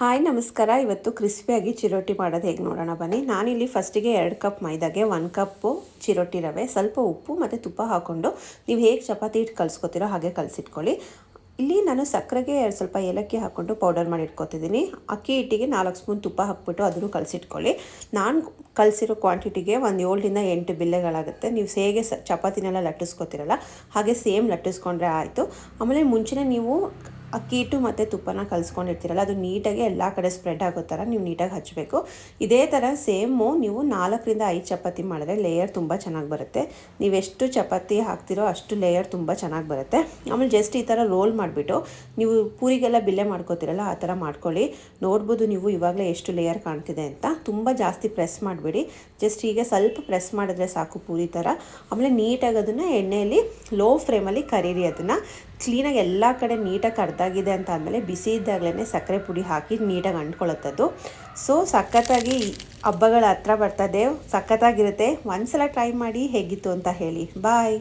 Hi, ನಮಸ್ಕಾರ. ಇವತ್ತು ಕ್ರಿಸ್ಪಿಯಾಗಿ ಚಿರೋಟಿ ಮಾಡೋದು ಹೇಗೆ ನೋಡೋಣ ಬನ್ನಿ. ನಾನಿಲ್ಲಿ ಫಸ್ಟಿಗೆ ಎರಡು ಕಪ್ ಮೈದಾಗೆ ಒಂದು ಕಪ್ಪು ಚಿರೋಟಿ ರವೆ, ಸ್ವಲ್ಪ ಉಪ್ಪು ಮತ್ತು ತುಪ್ಪ ಹಾಕ್ಕೊಂಡು ನೀವು ಹೇಗೆ ಚಪಾತಿ ಹಿಟ್ಟು ಕಲಿಸ್ಕೊತೀರೋ ಹಾಗೆ ಕಲಸಿಟ್ಕೊಳ್ಳಿ. ಇಲ್ಲಿ ನಾನು ಸಕ್ಕರೆಗೆ ಸ್ವಲ್ಪ ಏಲಕ್ಕಿ ಹಾಕ್ಕೊಂಡು ಪೌಡರ್ ಮಾಡಿ ಇಟ್ಕೊತಿದ್ದೀನಿ. ಅಕ್ಕಿ ಹಿಟ್ಟಿಗೆ ನಾಲ್ಕು ಸ್ಪೂನ್ ತುಪ್ಪ ಹಾಕ್ಬಿಟ್ಟು ಅದನ್ನು ಕಲಸಿಟ್ಕೊಳ್ಳಿ. ನಾನು ಕಲಸಿರೋ ಕ್ವಾಂಟಿಟಿಗೆ ಒಂದು ಏಳರಿಂದ ಎಂಟು ಬಿಲ್ಲೆಗಳಾಗುತ್ತೆ. ನೀವು ಹೇಗೆ ಸ, ಚಪಾತಿನೆಲ್ಲ ಲಟ್ಟಿಸ್ಕೊತಿರಲ್ಲ ಹಾಗೆ ಸೇಮ್ ಲಟ್ಟಿಸ್ಕೊಂಡ್ರೆ ಆಯಿತು. ಆಮೇಲೆ ಮುಂಚೆನೇ ನೀವು ಅಕ್ಕಿ ಹಿಟ್ಟು ಮತ್ತು ತುಪ್ಪನ ಕಲಿಸ್ಕೊಂಡಿರ್ತೀರಲ್ಲ, ಅದು ನೀಟಾಗಿ ಎಲ್ಲ ಕಡೆ ಸ್ಪ್ರೆಡ್ ಆಗೋ ಥರ ನೀವು ನೀಟಾಗಿ ಹಚ್ಚಬೇಕು ಇದೇ ಥರ ಸೇಮು ನೀವು ನಾಲ್ಕರಿಂದ ಐದು ಚಪಾತಿ ಮಾಡಿದ್ರೆ ಲೇಯರ್ ತುಂಬ ಚೆನ್ನಾಗಿ ಬರುತ್ತೆ. ನೀವು ಎಷ್ಟು ಚಪಾತಿ ಹಾಕ್ತಿರೋ ಅಷ್ಟು ಲೇಯರ್ ತುಂಬ ಚೆನ್ನಾಗಿ ಬರುತ್ತೆ. ಆಮೇಲೆ ಜಸ್ಟ್ ಈ ಥರ ರೋಲ್ ಮಾಡಿಬಿಟ್ಟು, ನೀವು ಪೂರಿಗೆಲ್ಲ ಬಿಲ್ಲೆ ಮಾಡ್ಕೋತೀರಲ್ಲ, ಆ ಥರ ಮಾಡ್ಕೊಳ್ಳಿ. ನೋಡ್ಬೋದು ನೀವು ಇವಾಗಲೇ ಎಷ್ಟು ಲೇಯರ್ ಕಾಣ್ತಿದೆ ಅಂತ. ತುಂಬ ಜಾಸ್ತಿ ಪ್ರೆಸ್ ಮಾಡಿಬಿಡಿ. ಜಸ್ಟ್ ಹೀಗೆ ಸ್ವಲ್ಪ ಪ್ರೆಸ್ ಮಾಡಿದ್ರೆ ಸಾಕು ಪೂರಿ ಥರ ಆಮೇಲೆ ನೀಟಾಗಿ ಅದನ್ನು ಎಣ್ಣೆಯಲ್ಲಿ ಲೋ ಫ್ಲೇಮಲ್ಲಿ ಕರೀರಿ ಅದನ್ನು. ಕ್ಲೀನಾಗಿ ಎಲ್ಲ ಕಡೆ ನೀಟಾಗಿ ಕರ್ದಾಗಿದೆ ಅಂತ ಅಂದಮೇಲೆ ಬಿಸಿ ಇದ್ದಾಗಲೇ ಸಕ್ಕರೆ ಪುಡಿ ಹಾಕಿ ನೀಟಾಗಿ ಅಂಟ್ಕೊಳ್ಳುತ್ತದ್ದು. ಸೊ ಸಖತ್ತಾಗಿ ಹಬ್ಬಗಳ ಹತ್ರ ಬರ್ತದೆ ಸಖತ್ತಾಗಿರುತ್ತೆ. ಒಂದ್ಸಲ ಟ್ರೈ ಮಾಡಿ ಹೇಗಿತ್ತು ಅಂತ ಹೇಳಿ. ಬಾಯ್